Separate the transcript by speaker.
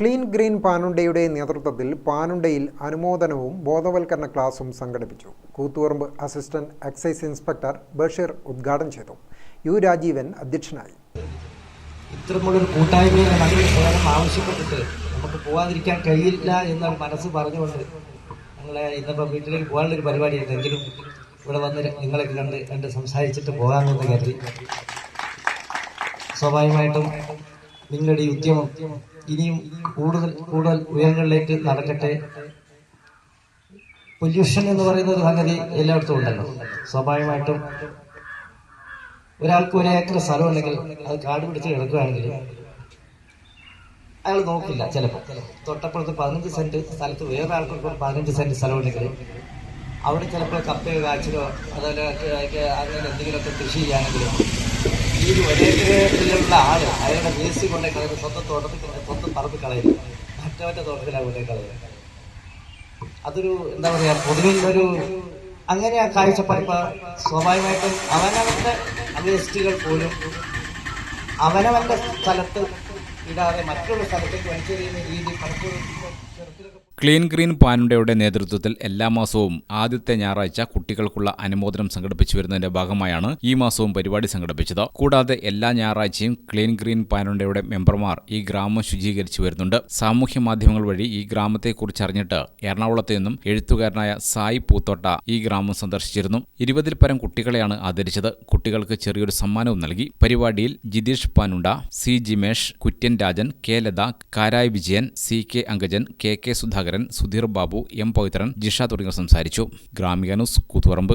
Speaker 1: Clean green പാനുണ്ടയുടെ നേതൃത്വത്തിൽ പാനുണ്ടയിൽ അനുമോദനവും ബോധവൽക്കരണ ക്ലാസും സംഘടിപ്പിച്ചു. Koothuparamba assistant excise inspector Basheer ഉദ്ഘാടനം ചെയ്തു. യു രാജീവൻ അധ്യക്ഷനായി.
Speaker 2: ഇത്തരമുള്ളൊരു സേവനം ആവശ്യപ്പെട്ടിട്ട് നമുക്ക് പോകാതിരിക്കാൻ കഴിയില്ല എന്ന് മനസ്സ് പറഞ്ഞുകൊണ്ട് ഞങ്ങളെ ഇന്നിപ്പോൾ വീട്ടിലേക്ക് പോകാനുള്ളൊരു പരിപാടിയായിരുന്നു എങ്കിലും ഇവിടെ വന്ന് നിങ്ങളൊക്കെ കണ്ട് കണ്ട് സംസാരിച്ചിട്ട് പോകാമെന്ന് കരുതി. സ്വാഭാവികമായിട്ടും നിങ്ങളുടെ ഈ ഉദ്യമം ഇനിയും കൂടുതൽ കൂടുതൽ ഉയരങ്ങളിലേക്ക് നടക്കട്ടെ. പൊല്യൂഷൻ എന്ന് പറയുന്ന ഒരു സംഗതി എല്ലായിടത്തും ഉണ്ടല്ലോ. സ്വാഭാവികമായിട്ടും ഒരാൾക്ക് ഒരു ഏക്കർ സ്ഥലം ഉണ്ടെങ്കിൽ അത് കാട് പിടിച്ച് കിടക്കുകയാണെങ്കിൽ അയാൾ നോക്കില്ല ചിലപ്പോൾ. തൊട്ടപ്പുറത്ത് പതിനഞ്ച് സെന്റ് സ്ഥലത്ത് വേറെ ആൾക്കൊക്കെ പതിനഞ്ച് സെന്റ് സ്ഥലം ഉണ്ടെങ്കിൽ അവിടെ ചിലപ്പോൾ കപ്പയോ കാച്ചിലോ അതുപോലെ അങ്ങനെ എന്തെങ്കിലുമൊക്കെ കൃഷി ചെയ്യുകയാണെങ്കിലും ഈ ആൾ. അയാളുടെ വേസ്റ്റ് കൊണ്ടേ കളയുന്ന. സ്വന്തം തോട്ടത്തിൽ സ്വന്തം തോട്ടത്തിലാണ് കൊണ്ടേ അതൊരു എന്താ പറയാ പൊതുവിൽ ഒരു അങ്ങനെ ആ കാഴ്ചപ്പാടിപ്പ സ്വാഭാവികമായിട്ടും അവനവന്റെ വേസ്റ്റുകൾ പോലും അവനവന്റെ സ്ഥലത്ത് ഇടാതെ മറ്റുള്ള സ്ഥലത്തേക്ക് വലിച്ചെറിയുന്ന രീതി പലപ്പോഴും
Speaker 3: ക്ലീൻ ഗ്രീൻ പാനുണ്ടയുടെ നേതൃത്വത്തിൽ എല്ലാ മാസവും ആദ്യത്തെ ഞായറാഴ്ച കുട്ടികൾക്കുള്ള അനുമോദനം സംഘടിപ്പിച്ചു വരുന്നതിന്റെ ഭാഗമായാണ് ഈ മാസവും പരിപാടി സംഘടിപ്പിച്ചത്. കൂടാതെ എല്ലാ ഞായറാഴ്ചയും ക്ലീൻ ഗ്രീൻ പാനുണ്ടയുടെ മെമ്പർമാർ ഈ ഗ്രാമം ശുചീകരിച്ചു വരുന്നുണ്ട്. സാമൂഹ്യ മാധ്യമങ്ങൾ വഴി ഈ ഗ്രാമത്തെക്കുറിച്ച് അറിഞ്ഞിട്ട് എറണാകുളത്ത് നിന്നും എഴുത്തുകാരനായ സായി പൂത്തോട്ട ഈ ഗ്രാമം സന്ദർശിച്ചിരുന്നു. ഇരുപതിൽ പരം കുട്ടികളെയാണ് ആദരിച്ചത്. കുട്ടികൾക്ക് ചെറിയൊരു സമ്മാനവും നൽകി. പരിപാടിയിൽ Jitheesh Panunda C Jimesh Kurian Rajan K Latha Karai Vijayan C K Angajan K K Sudhakaran Sudheer Babu M Pavithran Jisha തുടങ്ങിയവർ സംസാരിച്ചു. Gramika news Koothuparamba.